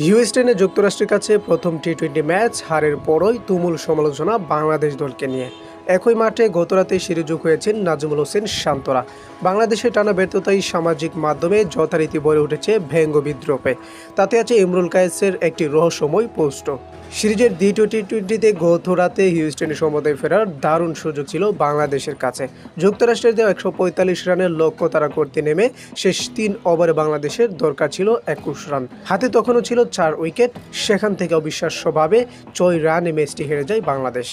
হিউস্টনে যুক্তরাষ্ট্রের কাছে প্রথম টি টোয়েন্টি ম্যাচ হারের পরই তুমুল সমালোচনা বাংলাদেশ দলকে নিয়ে। একই মাঠে গতরাতে সিরিযোগ হয়েছেন নাজমুল হোসেন শান্তরা। বাংলাদেশের টানা ব্যর্থতাই সামাজিক মাধ্যমে যথারীতি ভরে উঠেছে ভেঙ্গ বিদ্রোপে তাতে আছে ইমরুল কায়েসের একটি রহস্যময় পোস্টও। সিরিজের দ্বিতীয় টি টোয়েন্টিতে গতরাতে হিউস্টনে সমতায় ফেরার দারুণ সুযোগ ছিল বাংলাদেশের কাছে। যুক্তরাষ্ট্রের দেওয়া একশো পঁয়তাল্লিশ রানের লক্ষ্য তারা করতে নেমে শেষ তিন ওভারে বাংলাদেশের দরকার ছিল একুশ রান। হাতে তখনও ছিল চার উইকেট, সেখান থেকে অবিশ্বাস্যভাবে ছয় রানে ম্যাচটি হেরে যায় বাংলাদেশ।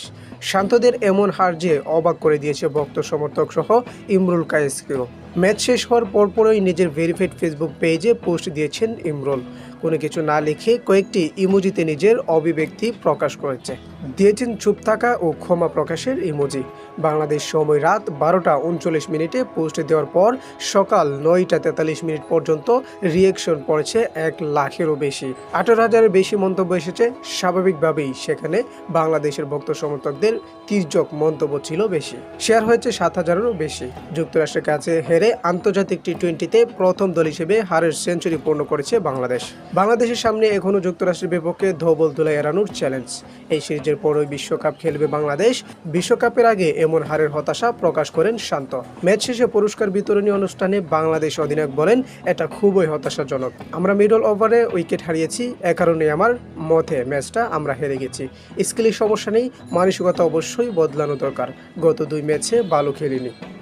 শান্তদের এমন হার যে অবাক করে দিয়েছে ভক্ত সমর্থক সহ ইমরুল কায়েসকেও। ম্যাচ শেষ হওয়ার পরপরই নিজের ভেরিফাইড ফেসবুক পেজে পোস্ট দিয়েছেন ইমরুল। কোনো কিছু না লিখে কয়েকটি ইমোজিতে নিজের অভিব্যক্তি প্রকাশ করেছে। দিয়েছেন চুপ থাকা ও ক্ষমা প্রকাশের ইমোজি। বাংলাদেশ সময় রাত বারোটা উনচল্লিশ মিনিটে পোস্ট দেওয়ার পর সকাল নয়টা তেতাল্লিশ মিনিট পর্যন্ত রিয়েকশন পড়েছে এক লাখেরও বেশি। আঠারো হাজারের বেশি মন্তব্য এসেছে। স্বাভাবিকভাবেই সেখানে বাংলাদেশের ভক্ত সমর্থকদের তির্যক মন্তব্য ছিল বেশি। শেয়ার হয়েছে সাত হাজারেরও বেশি। যুক্তরাষ্ট্রের কাছে হেরে আন্তর্জাতিক টি টোয়েন্টিতে প্রথম দল হিসেবে হারের সেঞ্চুরি পূর্ণ করেছে বাংলাদেশ। বাংলাদেশের সামনে এখনও যুক্তরাষ্ট্রের বিপক্ষে ধোবল তুলে এড়ানোর চ্যালেঞ্জ এই সিরিজের পরই বিশ্বকাপ খেলবে বাংলাদেশ। বিশ্বকাপের আগে এমন হারের হতাশা প্রকাশ করেন শান্ত। ম্যাচ শেষে পুরস্কার বিতরণী অনুষ্ঠানে বাংলাদেশ অধিনায়ক বলেন, এটা খুবই হতাশাজনক। আমরা মিডল ওভারে উইকেট হারিয়েছি। এ কারণে আমার মতে ম্যাচটা আমরা হেরে গেছি। স্কিলের সমস্যা নেই, মানসিকতা অবশ্যই বদলানো দরকার। গত দুই ম্যাচে ভালো খেলিনি।